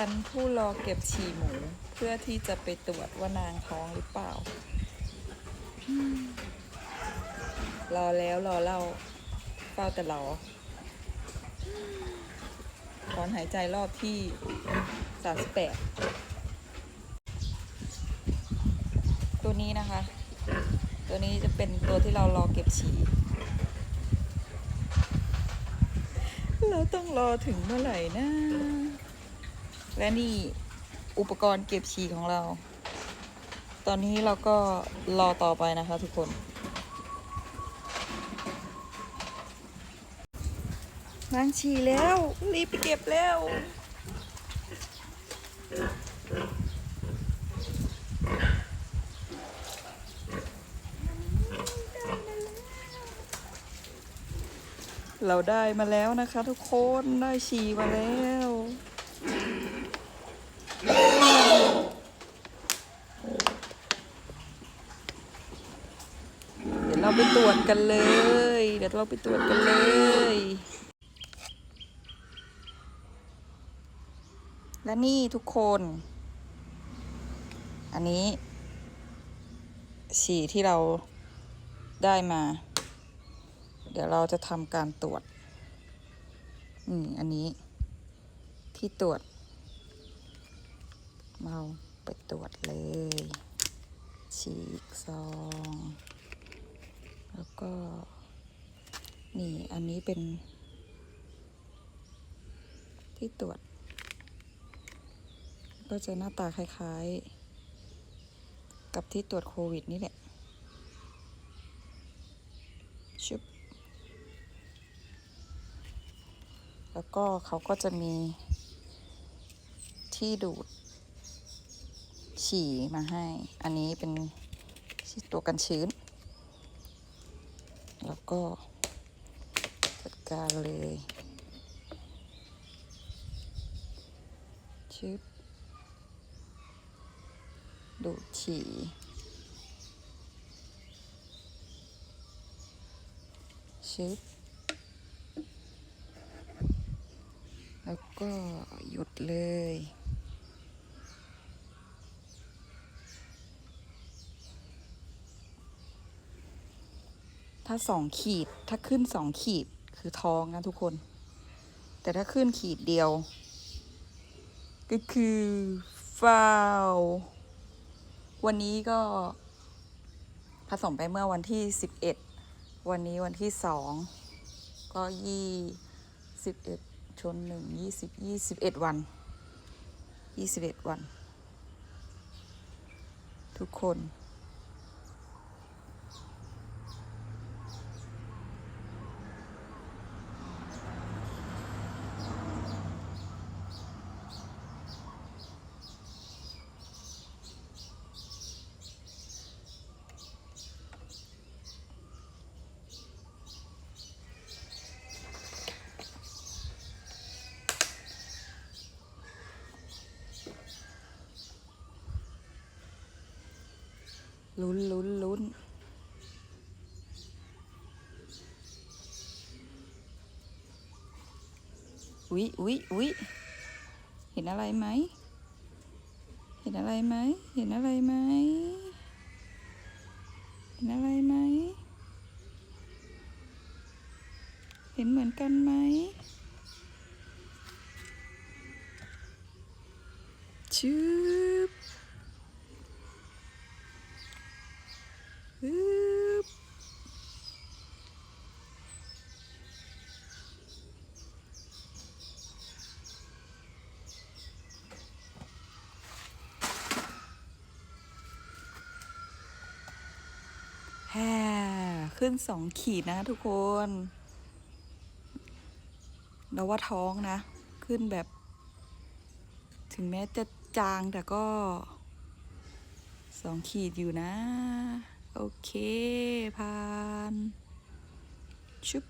ฉันผู้รอเก็บฉี่หมู เพื่อที่จะไปตรวจว่านางท้องหรือเปล่า รอแล้วรอเล่าเฝ้าแต่รอถอนหายใจรอบที่สามสิบแปดตัวนี้นะคะ ตัวนี้จะเป็นตัวที่เรารอเก็บฉี่เราต้องรอถึงเมื่อไหร่นะ และนี่อุปกรณ์เก็บฉี่ของเรา ตอนนี้เราก็รอต่อไปนะคะทุกคน นางฉี่แล้วรีบไปเก็บแล้วเราได้มาแล้วนะคะทุกคนได้ฉี่มาแล้ว เดี๋ยวเรา ไปตรวจกันเลย เดี๋ยวเราไปตรวจกันเลย และนี่ทุกคน อันนี้ ฉี่ที่เราได้มา เดี๋ยวเราจะทำการตรวจ อืม อันนี้ ที่ตรวจ เราไปตรวจเลยฉีกซอง แล้วก็ นี่อันนี้เป็น ที่ตรวจ ก็จะหน้าตาคล้ายๆ กับที่ตรวจโควิดนี่แหละ ชุบ แล้วก็เขาก็จะมีที่ดูด ฉี่มาให้ อันนี้เป็นตัวกันชื้น ก็จัดการเลยชึบดูฉี่ชึบแล้วก็หยุดเลย ถ้าสองขีดถ้าขึ้นสองขีดคือท้องนะทุกคน แต่ถ้าขึ้นขีดเดียว ก็คือฟาววันนี้ก็ผสมไปเมื่อวันที่สิบเอ็ดวันนี้วันที่สองก็ยี่สิบเอ็ดชนหนึ่งยี่สิบยี่สิบเอ็ดวันยี่สิบเอ็ดวัน ทุกคน ลุ้นลุ้นลุ้นอุ๊ยอุ๊ยอุ๊ยเห็นอะไรไหม เห็นอะไรไหม เห็นอะไรไหม เห็นอะไรไหม เห็นเหมือนกันไหมชืบ ฮึบแฮ่ ขึ้นสองขีดนะทุกคนเราว่าท้องนะ ขึ้นแบบ ถึงแม้จะจางแต่ก็สองขีดอยู่นะ โอเคผ่านชุบ